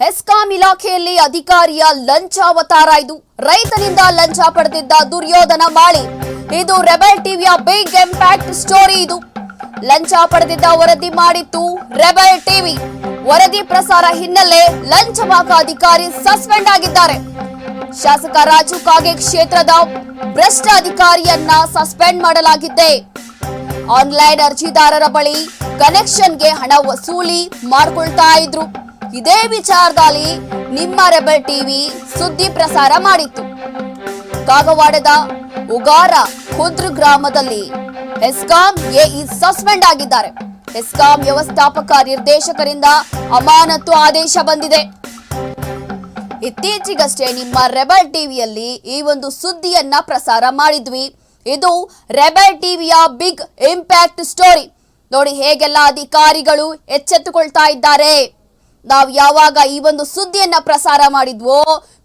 ಹೆಸ್ಕಾಂ ಇಲಾಖೆಯಲ್ಲಿ ಅಧಿಕಾರಿಯ ಲಂಚಾವತಾರ ಇದು. ರೈತನಿಂದ ಲಂಚ ಪಡೆದಿದ್ದ ದುರ್ಯೋಧನ ಮಾಳಿ. ಇದು ರೆಬೆಲ್ ಟಿವಿಯ ಬಿಗ್ ಇಂಪ್ಯಾಕ್ಟ್ ಸ್ಟೋರಿ ಇದು. ಲಂಚ ಪಡೆದಿದ್ದ ವರದಿ ಮಾಡಿತ್ತು ರೆಬೆಲ್ ಟಿವಿ. ವರದಿ ಪ್ರಸಾರ ಹಿನ್ನೆಲೆ ಲಂಚವಾಕ ಅಧಿಕಾರಿ ಸಸ್ಪೆಂಡ್ ಆಗಿದ್ದಾರೆ. ಶಾಸಕ ರಾಜು ಕಾಗೆ ಕ್ಷೇತ್ರದ ಭ್ರಷ್ಟ ಅಧಿಕಾರಿಯನ್ನ ಸಸ್ಪೆಂಡ್ ಮಾಡಲಾಗಿದೆ. ಆನ್ಲೈನ್ ಅರ್ಜಿದಾರರ ಬಳಿ ಕನೆಕ್ಷನ್ಗೆ ಹಣ ವಸೂಲಿ ಮಾಡಿಕೊಳ್ತಾ ಇದ್ರು. ಇದೇ ವಿಚಾರದಲ್ಲಿ ನಿಮ್ಮ ರೆಬಲ್ ಟಿವಿ ಸುದ್ದಿ ಪ್ರಸಾರ ಮಾಡಿತ್ತು. ಕಾಗವಾಡದ ಉಗಾರ ಖುದ್ರ ಗ್ರಾಮದಲ್ಲಿ ಎಸ್ಕಾಂ ಎಇ ಸಸ್ಪೆಂಡ್ ಆಗಿದ್ದಾರೆ. ಎಸ್ಕಾಂ ವ್ಯವಸ್ಥಾಪಕ ನಿರ್ದೇಶಕರಿಂದ ಅಮಾನತು ಆದೇಶ ಬಂದಿದೆ. ಇತ್ತೀಚೆಗಷ್ಟೇ ನಿಮ್ಮ ರೆಬಲ್ ಟಿವಿಯಲ್ಲಿ ಈ ಒಂದು ಸುದ್ದಿಯನ್ನ ಪ್ರಸಾರ ಮಾಡಿದ್ವಿ. ಇದು ರೆಬಲ್ ಟಿವಿಯ ಬಿಗ್ ಇಂಪ್ಯಾಕ್ಟ್ ಸ್ಟೋರಿ. ನೋಡಿ ಹೇಗೆಲ್ಲ ಅಧಿಕಾರಿಗಳು ಎಚ್ಚೆತ್ತುಕೊಳ್ತಾ ಇದ್ದಾರೆ. ನಾವು ಯಾವಾಗ ಈ ಒಂದು ಸುದ್ದಿಯನ್ನ ಪ್ರಸಾರ ಮಾಡಿದ್ವೋ,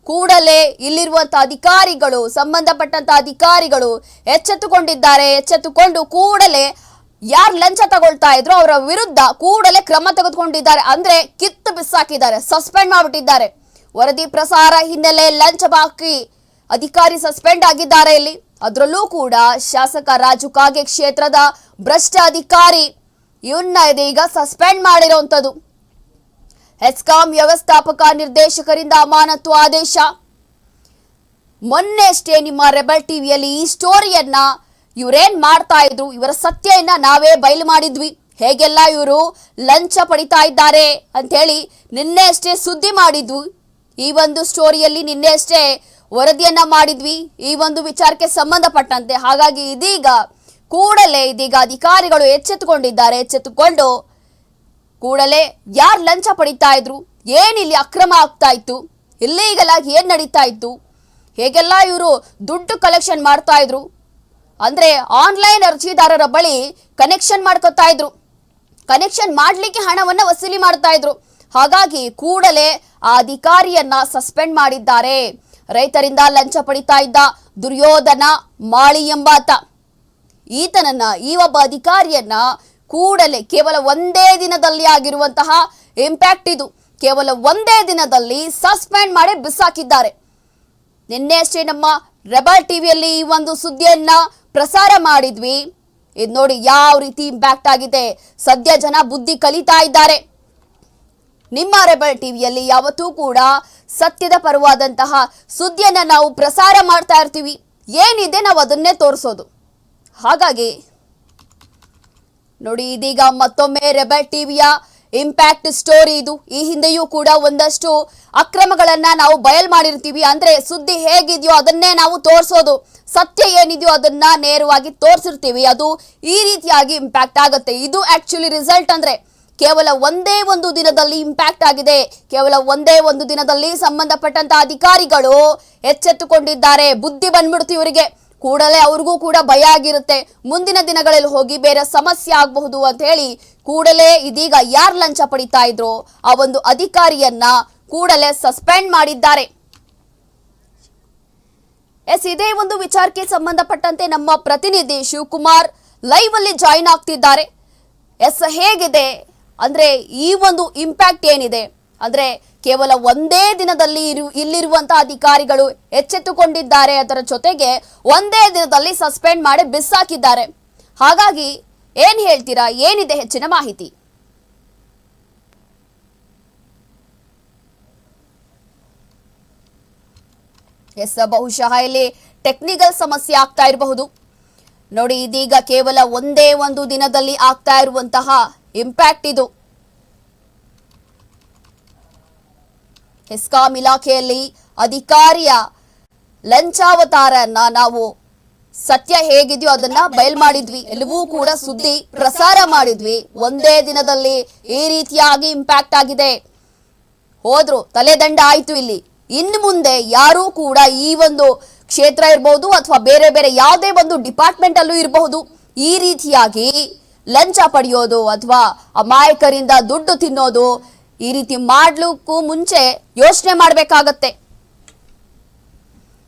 ಕೂಡಲೇ ಇಲ್ಲಿರುವಂತ ಅಧಿಕಾರಿಗಳು, ಸಂಬಂಧಪಟ್ಟಂತ ಅಧಿಕಾರಿಗಳು ಎಚ್ಚೆತ್ತುಕೊಂಡಿದ್ದಾರೆ, ಎಚ್ಚೆತ್ತುಕೊಂಡು ಕೂಡಲೇ ಯಾರು ಲಂಚ ತಗೊಳ್ತಾ ಇದ್ರು ಅವರ ವಿರುದ್ಧ ಕೂಡಲೇ ಕ್ರಮ ತೆಗೆದುಕೊಂಡಿದ್ದಾರೆ. ಅಂದ್ರೆ ಕಿತ್ತು ಬಿಸಾಕಿದ್ದಾರೆ, ಸಸ್ಪೆಂಡ್ ಮಾಡಿಬಿಟ್ಟಿದ್ದಾರೆ. ವರದಿ ಪ್ರಸಾರ ಹಿನ್ನೆಲೆ ಲಂಚ ಬಾಕಿ. ಅಧಿಕಾರಿ ಸಸ್ಪೆಂಡ್ ಆಗಿದ್ದಾರೆ ಇಲ್ಲಿ. ಅದರಲ್ಲೂ ಕೂಡ ಶಾಸಕ ರಾಜು ಕಾಗೆ ಕ್ಷೇತ್ರದ ಭ್ರಷ್ಟ ಅಧಿಕಾರಿ ಇವನ್ನ ಇದೀಗ ಸಸ್ಪೆಂಡ್ ಮಾಡಿರುವಂಥದ್ದು ಹೆಸ್ಕಾಂ ವ್ಯವಸ್ಥಾಪಕ ನಿರ್ದೇಶಕರಿಂದ ಅಮಾನತು ಆದೇಶ. ಮೊನ್ನೆ ಅಷ್ಟೇ ನಿಮ್ಮ ರೆಬಲ್ ಟಿವಿಯಲ್ಲಿ ಈ ಸ್ಟೋರಿಯನ್ನ ಇವರೇನ್ ಮಾಡ್ತಾ ಇದ್ರು. ಇವರ ಸತ್ಯನ್ನ ನಾವೇ ಬಯಲು ಮಾಡಿದ್ವಿ. ಹೇಗೆಲ್ಲ ಇವರು ಲಂಚ ಪಡಿತಾ ಇದ್ದಾರೆ ಅಂತ ಹೇಳಿ ನಿನ್ನೆ ಅಷ್ಟೇ ಸುದ್ದಿ ಮಾಡಿದ್ವಿ. ಈ ಒಂದು ಸ್ಟೋರಿಯಲ್ಲಿ ನಿನ್ನೆ ಅಷ್ಟೇ ವರದಿಯನ್ನ ಮಾಡಿದ್ವಿ. ಈ ಒಂದು ವಿಚಾರಕ್ಕೆ ಸಂಬಂಧಪಟ್ಟಂತೆ. ಹಾಗಾಗಿ ಇದೀಗ ಕೂಡಲೇ ಇದೀಗ ಅಧಿಕಾರಿಗಳು ಎಚ್ಚೆತ್ತುಕೊಂಡಿದ್ದಾರೆ. ಎಚ್ಚೆತ್ತುಕೊಂಡು ಕೂಡಲೇ ಯಾರು ಲಂಚ ಪಡಿತಾ ಇದ್ರು? ಏನಿಲ್ಲಿ ಅಕ್ರಮ ಆಗ್ತಾ ಇತ್ತು? ಇಲ್ಲೀಗಲ್ ಆಗಿ ಏನ್ ನಡೀತಾ ಇತ್ತು? ಹೇಗೆಲ್ಲ ಇವರು ದುಡ್ಡು ಕಲೆಕ್ಷನ್ ಮಾಡ್ತಾ ಇದ್ರು? ಅಂದ್ರೆ ಆನ್ಲೈನ್ ಅರ್ಜಿದಾರರ ಬಳಿ ಕನೆಕ್ಷನ್ ಮಾಡ್ಕೊತಾ ಇದ್ರು. ಕನೆಕ್ಷನ್ ಮಾಡ್ಲಿಕ್ಕೆ ಹಣವನ್ನ ವಸೂಲಿ ಮಾಡ್ತಾ ಇದ್ರು. ಹಾಗಾಗಿ ಕೂಡಲೇ ಆ ಅಧಿಕಾರಿಯನ್ನ ಸಸ್ಪೆಂಡ್ ಮಾಡಿದ್ದಾರೆ. ರೈತರಿಂದ ಲಂಚ ಪಡಿತಾ ಇದ್ದ ದುರ್ಯೋಧನ ಮಾಳಿ ಎಂಬಾತ. ಈತನನ್ನ ಈ ಒಬ್ಬ ಅಧಿಕಾರಿಯನ್ನ ಕೂಡಲೇ ಕೇವಲ ಒಂದೇ ದಿನದಲ್ಲಿ ಆಗಿರುವಂತಹ ಇಂಪ್ಯಾಕ್ಟ್ ಇದು. ಕೇವಲ ಒಂದೇ ದಿನದಲ್ಲಿ ಸಸ್ಪೆಂಡ್ ಮಾಡಿ ಬಿಸಾಕಿದ್ದಾರೆ. ನಿನ್ನೆ ಅಷ್ಟೇ ನಮ್ಮ ರೆಬಲ್ ಟಿವಿಯಲ್ಲಿ ಈ ಒಂದು ಸುದ್ದಿಯನ್ನ ಪ್ರಸಾರ ಮಾಡಿದ್ವಿ. ಇದು ನೋಡಿ ಯಾವ ರೀತಿ ಇಂಪ್ಯಾಕ್ಟ್ ಆಗಿದೆ. ಸದ್ಯ ಜನ ಬುದ್ಧಿ ಕಲಿತಾ ಇದ್ದಾರೆ. ನಿಮ್ಮ ರೆಬಲ್ ಟಿವಿಯಲ್ಲಿ ಯಾವತ್ತೂ ಕೂಡ ಸತ್ಯದ ಪರವಾದಂತಹ ಸುದ್ದಿಯನ್ನು ನಾವು ಪ್ರಸಾರ ಮಾಡ್ತಾ ಇರ್ತೀವಿ. ಏನಿದೆ ನಾವು ಅದನ್ನೇ ತೋರಿಸೋದು. ಹಾಗಾಗಿ ನೋಡಿ, ಇದೀಗ ಮತ್ತೊಮ್ಮೆ ರೆಬಲ್ ಟಿವಿಯ ಇಂಪ್ಯಾಕ್ಟ್ ಸ್ಟೋರಿ ಇದು. ಈ ಹಿಂದೆಯೂ ಕೂಡ ಒಂದಷ್ಟು ಅಕ್ರಮಗಳನ್ನ ನಾವು ಬಯಲ್ ಮಾಡಿರ್ತೀವಿ. ಅಂದ್ರೆ ಸುದ್ದಿ ಹೇಗಿದೆಯೋ ಅದನ್ನೇ ನಾವು ತೋರಿಸೋದು. ಸತ್ಯ ಏನಿದೆಯೋ ಅದನ್ನ ನೇರವಾಗಿ ತೋರಿಸಿರ್ತೀವಿ. ಅದು ಈ ರೀತಿಯಾಗಿ ಇಂಪ್ಯಾಕ್ಟ್ ಆಗುತ್ತೆ. ಇದು ಆಕ್ಚುಲಿ ರಿಸಲ್ಟ್ ಅಂದ್ರೆ ಕೇವಲ ಒಂದೇ ಒಂದು ದಿನದಲ್ಲಿ ಇಂಪ್ಯಾಕ್ಟ್ ಆಗಿದೆ. ಕೇವಲ ಒಂದೇ ಒಂದು ದಿನದಲ್ಲಿ ಸಂಬಂಧಪಟ್ಟಂತ ಅಧಿಕಾರಿಗಳು ಎಚ್ಚೆತ್ತುಕೊಂಡಿದ್ದಾರೆ. ಬುದ್ಧಿ ಬಂದ್ಬಿಡ್ತು ಇವರಿಗೆ. ಕೂಡಲೇ ಅವ್ರಿಗೂ ಕೂಡ ಭಯ ಆಗಿರುತ್ತೆ. ಮುಂದಿನ ದಿನಗಳಲ್ಲಿ ಹೋಗಿ ಬೇರೆ ಸಮಸ್ಯೆ ಆಗಬಹುದು ಅಂತ ಹೇಳಿ ಕೂಡಲೇ ಇದೀಗ ಯಾರು ಲಂಚ ಪಡಿತಾ ಇದ್ರು? ಆ ಒಂದು ಅಧಿಕಾರಿಯನ್ನ ಕೂಡಲೇ ಸಸ್ಪೆಂಡ್ ಮಾಡಿದ್ದಾರೆ. ಎಸ್, ಇದೇ ಒಂದು ವಿಚಾರಕ್ಕೆ ಸಂಬಂಧಪಟ್ಟಂತೆ ನಮ್ಮ ಪ್ರತಿನಿಧಿ ಶಿವಕುಮಾರ್ ಲೈವ್ ಅಲ್ಲಿ ಜಾಯಿನ್ ಆಗ್ತಿದ್ದಾರೆ. ಎಸ್, ಹೇಗಿದೆ? ಅಂದ್ರೆ ಈ ಒಂದು ಇಂಪ್ಯಾಕ್ಟ್ ಏನಿದೆ? ಅಂದ್ರೆ ಕೇವಲ ಒಂದೇ ದಿನದಲ್ಲಿ ಇರು ಇಲ್ಲಿರುವಂತಹ ಅಧಿಕಾರಿಗಳು ಎಚ್ಚೆತ್ತುಕೊಂಡಿದ್ದಾರೆ ಅದರ ಜೊತೆಗೆ ಒಂದೇ ದಿನದಲ್ಲಿ ಸಸ್ಪೆಂಡ್ ಮಾಡಿ ಬಿಸಾಕಿದ್ದಾರೆ. ಹಾಗಾಗಿ ಏನ್ ಹೇಳ್ತೀರಾ? ಏನಿದೆ ಹೆಚ್ಚಿನ ಮಾಹಿತಿ? ಎಸ್, ಬಹುಶಃ ಇಲ್ಲಿ ಟೆಕ್ನಿಕಲ್ ಸಮಸ್ಯೆ ಆಗ್ತಾ ಇರಬಹುದು. ನೋಡಿ, ಇದೀಗ ಕೇವಲ ಒಂದೇ ಒಂದು ದಿನದಲ್ಲಿ ಆಗ್ತಾ ಇರುವಂತಹ ಇಂಪ್ಯಾಕ್ಟ್ ಇದು. ಹೆಸ್ಕಾಂ ಇಲಾಖೆಯಲ್ಲಿ ಅಧಿಕಾರಿಯ ಲಂಚಾವತಾರನ್ನ ನಾವು ಸತ್ಯ ಹೇಗಿದೆಯೋ ಅದನ್ನ ಬಯಲ್ ಮಾಡಿದ್ವಿ. ಎಲ್ಲವೂ ಕೂಡ ಸುದ್ದಿ ಪ್ರಸಾರ ಮಾಡಿದ್ವಿ. ಒಂದೇ ದಿನದಲ್ಲಿ ಈ ರೀತಿಯಾಗಿ ಇಂಪ್ಯಾಕ್ಟ್ ಆಗಿದೆ. ಹೋದ್ರು ತಲೆದಂಡ ಆಯ್ತು ಇಲ್ಲಿ. ಇನ್ನು ಮುಂದೆ ಯಾರೂ ಕೂಡ ಈ ಒಂದು ಕ್ಷೇತ್ರ ಇರಬಹುದು ಅಥವಾ ಬೇರೆ ಬೇರೆ ಯಾವುದೇ ಒಂದು ಡಿಪಾರ್ಟ್ಮೆಂಟ್ ಅಲ್ಲೂ ಇರಬಹುದು. ಈ ರೀತಿಯಾಗಿ ಲಂಚ ಪಡೆಯೋದು ಅಥವಾ ಅಮಾಯಕರಿಂದ ದುಡ್ಡು ತಿನ್ನೋದು ಈ ರೀತಿ ಮಾಡ್ಲಿಕ್ಕೂ ಮುಂಚೆ ಯೋಚನೆ ಮಾಡ್ಬೇಕಾಗತ್ತೆ.